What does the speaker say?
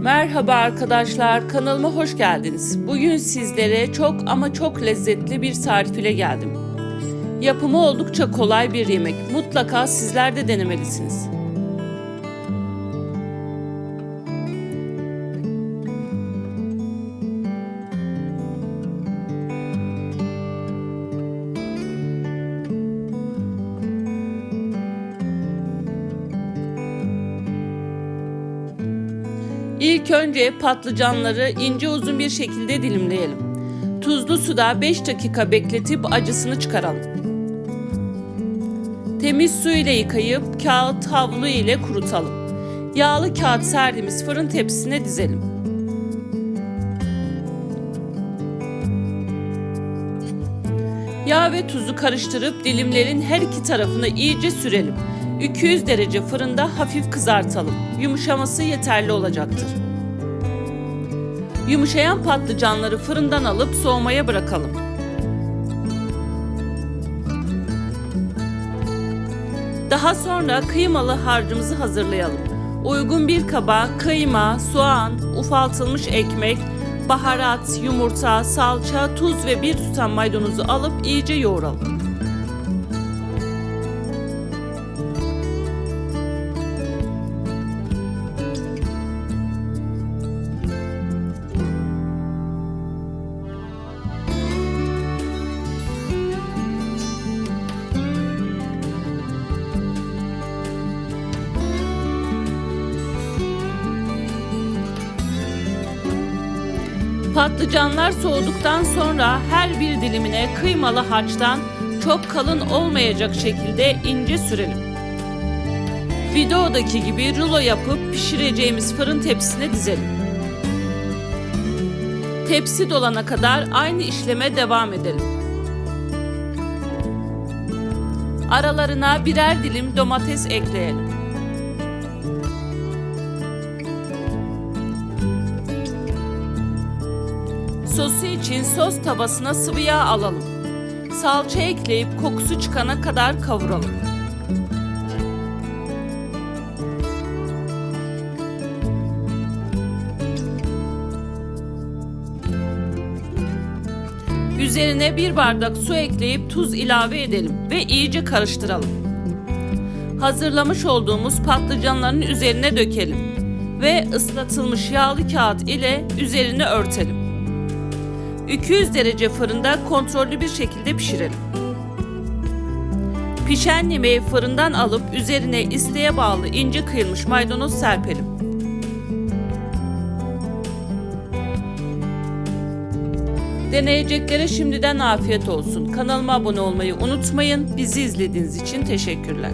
Merhaba arkadaşlar, kanalıma hoş geldiniz. Bugün sizlere çok ama çok lezzetli bir tarif ile geldim. Yapımı oldukça kolay bir yemek. Mutlaka sizler de denemelisiniz. İlk önce patlıcanları ince uzun bir şekilde dilimleyelim. Tuzlu suda 5 dakika bekletip acısını çıkaralım. Temiz su ile yıkayıp kağıt havlu ile kurutalım. Yağlı kağıt serdiğimiz fırın tepsisine dizelim. Yağ ve tuzu karıştırıp dilimlerin her iki tarafını iyice sürelim. 200 derece fırında hafif kızartalım. Yumuşaması yeterli olacaktır. Yumuşayan patlıcanları fırından alıp soğumaya bırakalım. Daha sonra kıymalı harcımızı hazırlayalım. Uygun bir kaba kıyma, soğan, ufaltılmış ekmek, baharat, yumurta, salça, tuz ve bir tutam maydanozu alıp iyice yoğuralım. Patlıcanlar soğuduktan sonra her bir dilimine kıymalı harçtan çok kalın olmayacak şekilde ince sürelim. Videodaki gibi rulo yapıp pişireceğimiz fırın tepsisine dizelim. Tepsi dolana kadar aynı işleme devam edelim. Aralarına birer dilim domates ekleyelim. Sosu için sos tabasına sıvı yağ alalım. Salça ekleyip kokusu çıkana kadar kavuralım. Üzerine bir bardak su ekleyip tuz ilave edelim ve iyice karıştıralım. Hazırlamış olduğumuz patlıcanların üzerine dökelim ve ıslatılmış yağlı kağıt ile üzerine örtelim. 200 derece fırında kontrollü bir şekilde pişirelim. Pişen yemeği fırından alıp üzerine isteğe bağlı ince kıyılmış maydanoz serpelim. Deneyeceklere şimdiden afiyet olsun. Kanalıma abone olmayı unutmayın. Bizi izlediğiniz için teşekkürler.